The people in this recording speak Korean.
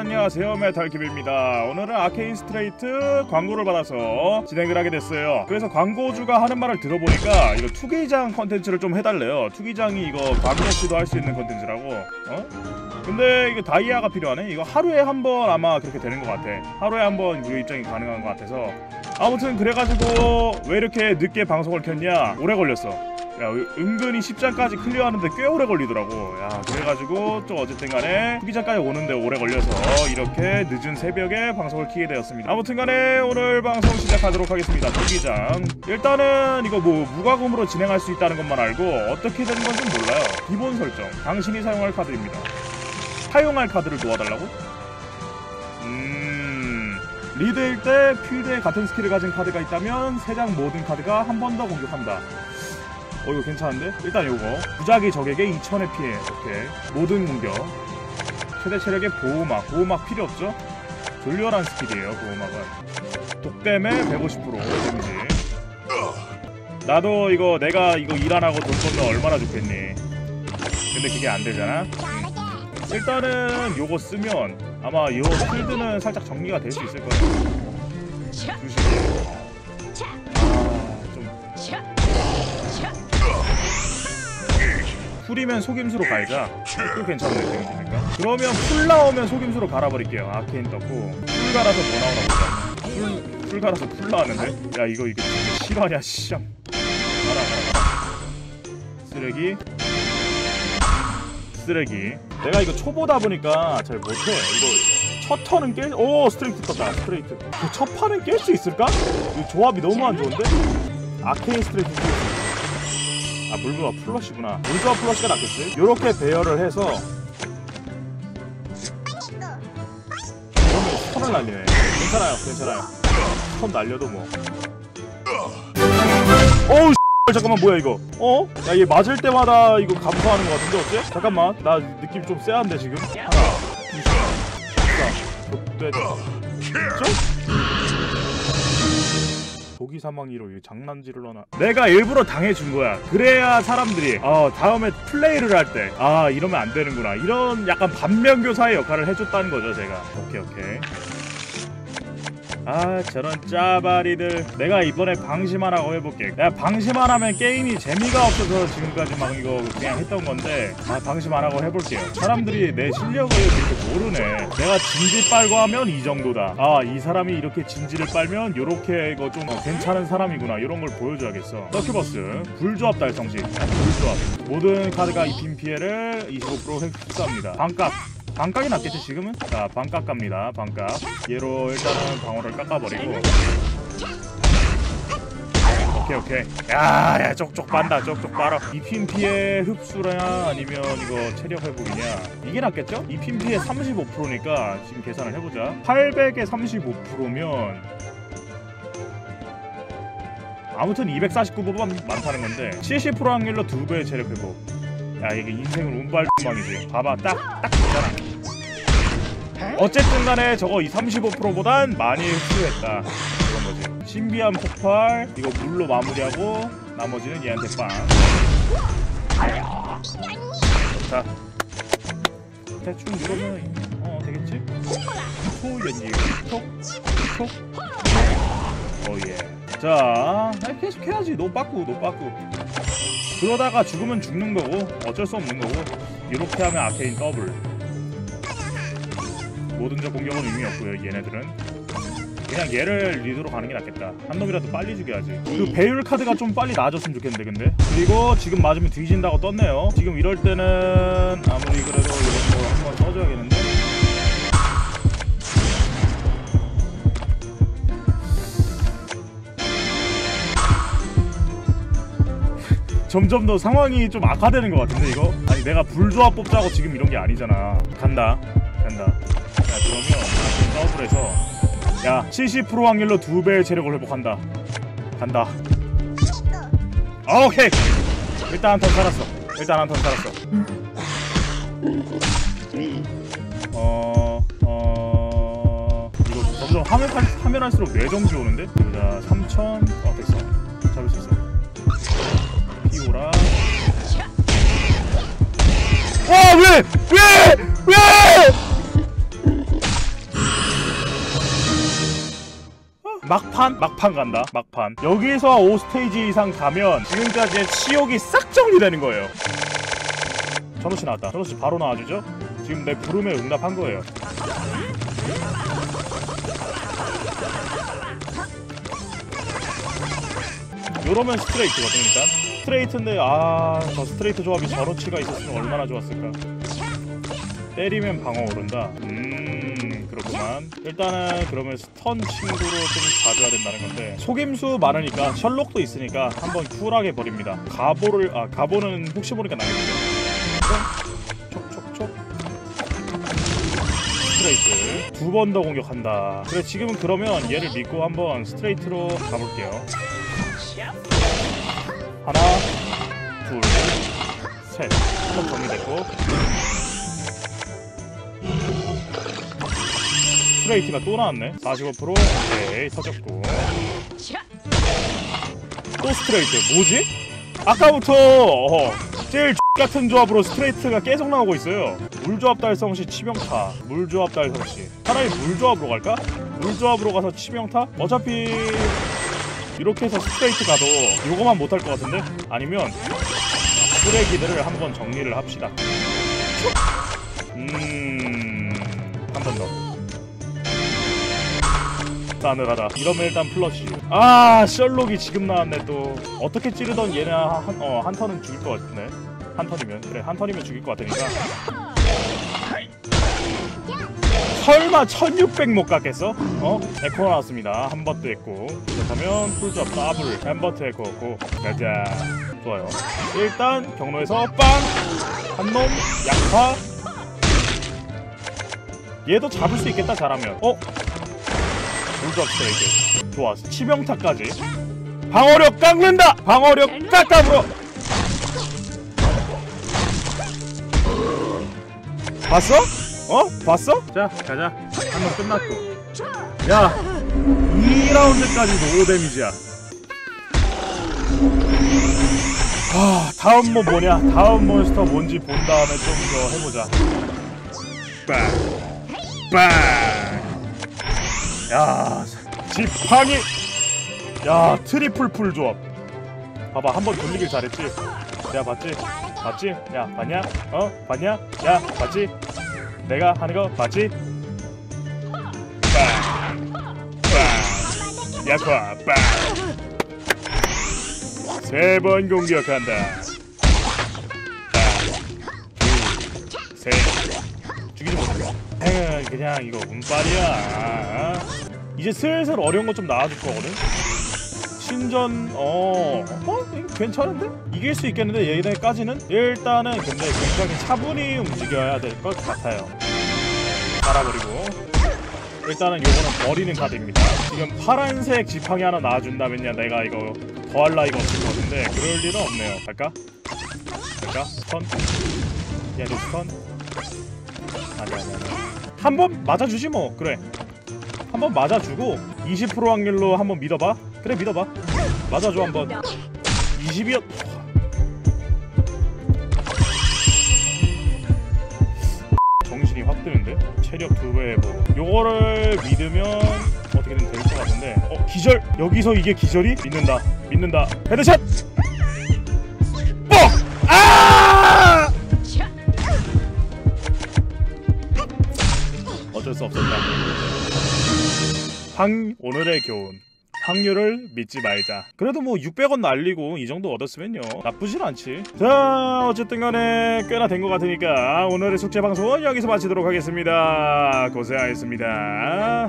안녕하세요. 메탈킵입니다. 오늘은 아케인 스트레이트 광고를 받아서 진행을 하게 됐어요. 그래서 광고주가 하는 말을 들어보니까 이거 투기장 컨텐츠를 좀 해달래요. 투기장이 이거 광고 없이도 할 수 있는 컨텐츠라고. 어? 근데 이거 다이아가 필요하네? 이거 하루에 한 번 아마 그렇게 되는 것 같아. 하루에 한 번 무료 입장이 가능한 것 같아서. 아무튼 그래가지고 왜 이렇게 늦게 방송을 켰냐? 오래 걸렸어 야 은근히 10장까지 클리어하는데 꽤 오래 걸리더라고. 야 그래가지고 좀 어쨌든 간에 후기장까지 오는데 오래 걸려서 이렇게 늦은 새벽에 방송을 키게 되었습니다. 아무튼 간에 오늘 방송 시작하도록 하겠습니다. 후기장. 일단은 이거 뭐 무과금으로 진행할 수 있다는 것만 알고 어떻게 되는 건지 몰라요. 기본 설정. 당신이 사용할 카드입니다. 사용할 카드를 놓아달라고? 음... 리드일 때 필드에 같은 스킬을 가진 카드가 있다면 3장 모든 카드가 한 번 더 공격한다 어 이거 괜찮은데? 일단 요거. 부작위 적에게 2000의 피해. 오케이. 모든 공격. 최대 체력의 보호막. 보호막 필요 없죠? 졸렬한 스킬이에요 보호막은. 독댐에 150% 데미지. 나도 이거 내가 이거 일 안 하고 돈 벌면 얼마나 좋겠니? 근데 그게 안 되잖아? 일단은 요거 쓰면 아마 요 필드는 살짝 정리가 될 수 있을 거예요. 조심해 풀이면 속임수로 갈자. 풀 괜찮네 데미지니까. 그러면 풀 나오면 속임수로 갈아버릴게요. 아케인 떴고. 풀 갈아서 뭐 나오나 보자. 풀, 풀 갈아서 풀 나왔는데? 야 이거 진짜 실화냐 씨앙 가라 가라 가라. 쓰레기. 쓰레기. 내가 이거 초보다 보니까 잘 못해. 이거 첫 턴은 깰.. 오 스트레이트 떴다 스트레이트. 그 첫 판은 깰 수 있을까? 이 조합이 너무 안 좋은데? 아케인 스트레이트 아 물부와 플러시구나. 물부와 플러시가 낫겠지? 요렇게 배열을 해서 그러면 스턴을 날리네. 괜찮아요 괜찮아요. 스턴 날려도 뭐. 어우 잠깐만 뭐야 이거? 어? 야 얘 맞을 때마다 이거 감소하는 것 같은데 어째? 잠깐만 나 느낌 좀 쎄한데 지금? 하나 둘셋 좆됐다 도기 사망이로 이 장난질을 넣나. 내가 일부러 당해준 거야. 그래야 사람들이 어 다음에 플레이를 할 때 아 이러면 안 되는구나. 이런 약간 반면교사의 역할을 해줬다는 거죠 제가. 오케이 오케이 아 저런 짜바리들. 내가 이번에 방심만 하고 해볼게. 내가 방심만 하면 게임이 재미가 없어서 지금까지 막 이거 그냥 했던 건데 아 방심 안 하고 해볼게요. 사람들이 내 실력을 이렇게 모르네. 내가 진지 빨고 하면 이 정도다. 아 이 사람이 이렇게 진지를 빨면 요렇게 이거 좀 어, 괜찮은 사람이구나. 이런 걸 보여줘야겠어. 서큐버스 불조합 달성시 불조합. 모든 카드가 입힌 피해를 25% 획수합니다. 반값 반각이 낫겠지 지금은? 자 반각 갑니다 반각 얘로 일단은 방어를 깎아버리고. 오케이 오케이. 야야 쪽쪽 빤다 쪽쪽 빨아. 입힘 피해 흡수냐 아니면 이거 체력 회복이냐? 이게 낫겠죠? 입힘 피해 35%니까 지금 계산을 해보자. 800에 35%면 아무튼 249보다 많다는 건데 70% 확률로 두 배의 체력 회복. 야 이게 인생은 운빨망이지. 봐봐 딱딱 좋잖아 어쨌든 간에 저거 이 35%보단 많이 흡수했다. 그런 거지? 신비한 폭발 이거 물로 마무리하고 나머지는 얘한테 빵. 자, 대충 이러면 어 되겠지? 소연이 톡톡 어예. 자. 계속 해야지. 노 빠꾸 노 빠꾸. 그러다가 죽으면 죽는 거고 어쩔 수 없는 거고 이렇게 하면 아케인 더블 모든 적 공격은 의미 없고요 얘네들은. 그냥 얘를 리드로 가는 게 낫겠다. 한 놈이라도 빨리 죽여야지. 그 배율 카드가 좀 빨리 나아졌으면 좋겠는데 근데. 그리고 지금 맞으면 뒤진다고 떴네요. 지금 이럴 때는 아무리 그래도 이런 거 한번 써줘야겠는데. 점점 더 상황이 좀 악화되는 것 같은데 이거? 아니 내가 불조합 뽑자고 지금 이런 게 아니잖아. 간다. 간다. 자 더블해서 야 70% 확률로 두 배의 체력을 회복한다 간다 아, 오케이 일단 한 턴 살았어 일단 한 턴 살았어 어... 어... 이거 점점 할- 하면 할수록 뇌정지 오는데? 자 3000... 어 됐어 잡을 수 있어 피오라 와 왜! 왜! 왜! 막판? 막판 간다. 막판. 여기서 5스테이지 이상 가면 지금까지의 치욕이 싹 정리되는 거예요. 전호씨 나왔다. 전호씨 바로 나와주죠? 지금 내 부름에 응답한 거예요. 요러면 스트레이트거든 일단. 스트레이트인데 아 저 스트레이트 조합이 전호치가 있었으면 얼마나 좋았을까. 때리면 방어 오른다. 음 그렇구만 일단은 그러면 스턴 친구로 좀 가져야 된다는 건데 속임수 많으니까 셜록도 있으니까 한번 쿨하게 버립니다. 가보를 아 가보는 혹시 모르니까 나겠죠 촉촉촉. 스트레이트. 두 번 더 공격한다. 그래 지금은 그러면 얘를 믿고 한번 스트레이트로 가볼게요. 하나 둘셋한번 정리됐고 스트레이트가 또 나왔네 45% 오케이 터졌고 또 스트레이트 뭐지? 아까부터 어, 제일 같은 조합으로 스트레이트가 계속 나오고 있어요 물조합 달성 시 치명타 물조합 달성 시 차라리 물조합으로 갈까? 물조합으로 가서 치명타? 어차피 이렇게 해서 스트레이트 가도 요거만 못할 것 같은데? 아니면 쓰레기들을 한번 정리를 합시다 음 싸늘하다. 이러면 일단 플러시. 아 셜록이 지금 나왔네 또. 어떻게 찌르던 얘는 한, 어, 한 턴은 죽일 것 같네. 한 턴이면. 그래 한 턴이면 죽일 것 같으니까. 설마 1600 못 갔겠어? 어? 에코 나왔습니다. 한 버트 했고 그렇다면 풀드업 더블. 한 버트 에코 고. 가자. 좋아요. 일단 경로에서 빵 한 놈. 약화 얘도 잡을 수 있겠다 잘하면. 어? 물드업 스트레이트 좋아 치명타까지. 방어력 깎는다! 방어력 깎아불어 봤어? 어? 봤어? 자 가자. 한 번 끝났고. 야 2라운드까지 노 데미지야. 아 다음 뭐 뭐냐? 다음 몬스터 뭔지 본 다음에 좀 더 해보자. 빵빵 야 지팡이. 야 트리플 풀 조합. 봐봐 한 번 돌리길 잘했지? 야 봤지? 봤지? 야 봤냐? 어? 봤냐? 야 봤지? 내가 하는 거 봤지? 빵빵. 약화 빵세 번 공격한다. 둘셋. 죽이지 못해 그냥 이거 운빨이야 이제 슬슬 어려운 거 좀 나와줄 거거든. 신전 어, 어 괜찮은데? 이길 수 있겠는데? 얘네까지는? 일단은 근데 굉장히 차분히 움직여야 될 것 같아요. 갈아버리고. 일단은 요거는 버리는 카드입니다. 지금 파란색 지팡이 하나 나와준다면야 내가 이거 더할 나위가 없을 것 같은데 그럴 일은 없네요. 갈까? 갈까? 스턴? 얘도 스턴? 아니 아니 아니 한 번 맞아주지 뭐. 그래 한번 맞아주고 20% 확률로 한번 믿어봐. 그래 믿어봐. 맞아줘 한번. 20이었 정신이 확 드는데? 체력 두배 뭐. 요거를 믿으면 어떻게든 될 것 같은데. 어 기절. 여기서 이게 기절이? 믿는다. 믿는다. 헤드샷! 뻑! 아! 어쩔 수 없었다 황 오늘의 교훈 확률을 믿지 말자. 그래도 뭐 600원 날리고 이 정도 얻었으면요 나쁘진 않지. 자 어쨌든 간에 꽤나 된 것 같으니까 오늘의 숙제 방송은 여기서 마치도록 하겠습니다. 고생하셨습니다.